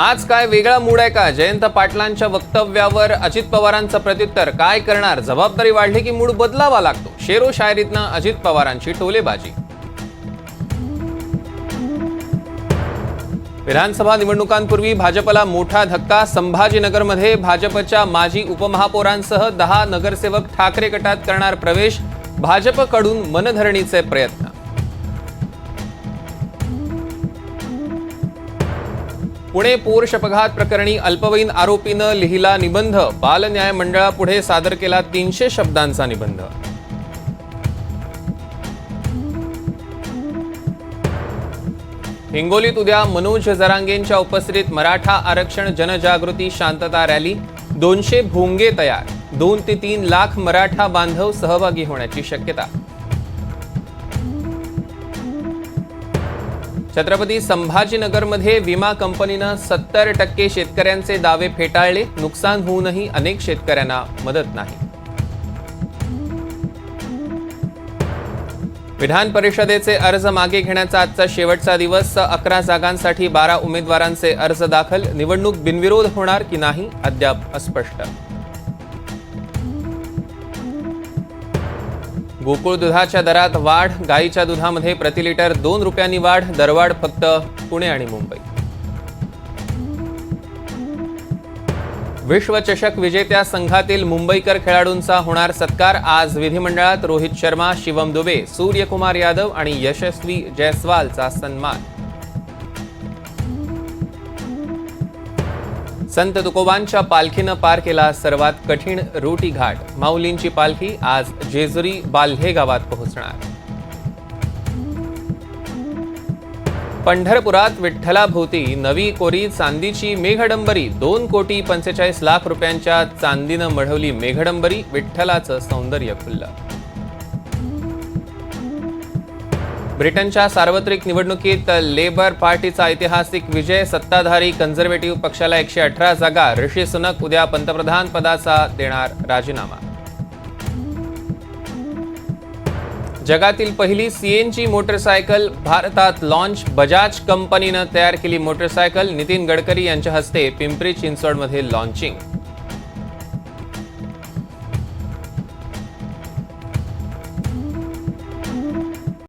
आज काय वेगळा मूड आहे का? जयंत पाटलांच्या वक्तव्यावर अजित पवारांचं प्रत्युत्तर काय करणार? जबाबदारी वाढली की मूड बदलावा लागतो? शेरो शायरीतनं अजित पवारांची टोलेबाजी. विधानसभा निवडणुकांपूर्वी भाजपला मोठा धक्का संभाजीनगरमध्ये भाजपच्या माजी उपमहापौरांसह दहा नगरसेवक ठाकरे गटात करणार प्रवेश. भाजपकडून मनधरणीचे प्रयत्न. पुणे पोर्ष अपघात प्रकरणी अल्पवयीन आरोपीनं लिहिला निबंध. बाल न्याय मंडळापुढे सादर केला तीनशे शब्दांचा निबंध. हिंगोलीत उद्या मनोज जरांगेंच्या उपस्थितीत मराठा आरक्षण जनजागृती शांतता रॅली. दोनशे भोंगे तयार. दोन ते तीन लाख मराठा बांधव सहभागी होण्याची शक्यता. छत्रपती संभाजीनगरमध्ये विमा कंपनीनं सत्तर टक्के शेतकऱ्यांचे दावे फेटाळले. नुकसान होऊनही अनेक शेतकऱ्यांना मदत नाही. विधान परिषदेचे अर्ज मागे घेण्याचा आजचा शेवटचा दिवस. अकरा जागांसाठी बारा उमेदवारांचे अर्ज दाखल. निवडणूक बिनविरोध होणार की नाही अद्याप अस्पष्ट. गोकुळ दुधाच्या दरात वाढ गाईच्या दुधामध्ये प्रति लिटर दोन रुपयांनी वाढ दरवाढ फक्त पुणे आणि मुंबई. विश्वचषक विजेत्या संघातील मुंबईकर खेळाडूंचा होणार सत्कार आज विधिमंडळात रोहित शर्मा शिवम दुबे सूर्यकुमार यादव आणि यशस्वी जयस्वालचा सन्मान. संत तुकोबांच्या पालखीनं पार केला सर्वात कठीण रोटी घाट. माऊलींची पालखी आज जेजुरी बाल्हे गावात पोहोचणार. पंढरपुरात विठ्ठलाभोवती नवी कोरी चांदीची मेघडंबरी. दोन कोटी पंचेचाळीस लाख रुपयांच्या चांदीनं मढवली मेघडंबरी विठ्ठलाचं सौंदर्य खुललं. ब्रिटनच्या सार्वत्रिक निवडणुकीत लेबर पार्टीचा ऐतिहासिक विजय सत्ताधारी कन्झर्वेटिव्ह पक्षाला एकशे अठरा जागा ऋषी सुनक उद्या पंतप्रधान पदाचा देणार राजीनामा. जगातील पहिली सीएनजी मोटरसायकल भारतात लॉन्च बजाज कंपनीनं तयार केली मोटरसायकल नितीन गडकरी यांच्या हस्ते पिंपरी चिंचवडमध्ये लॉन्चिंग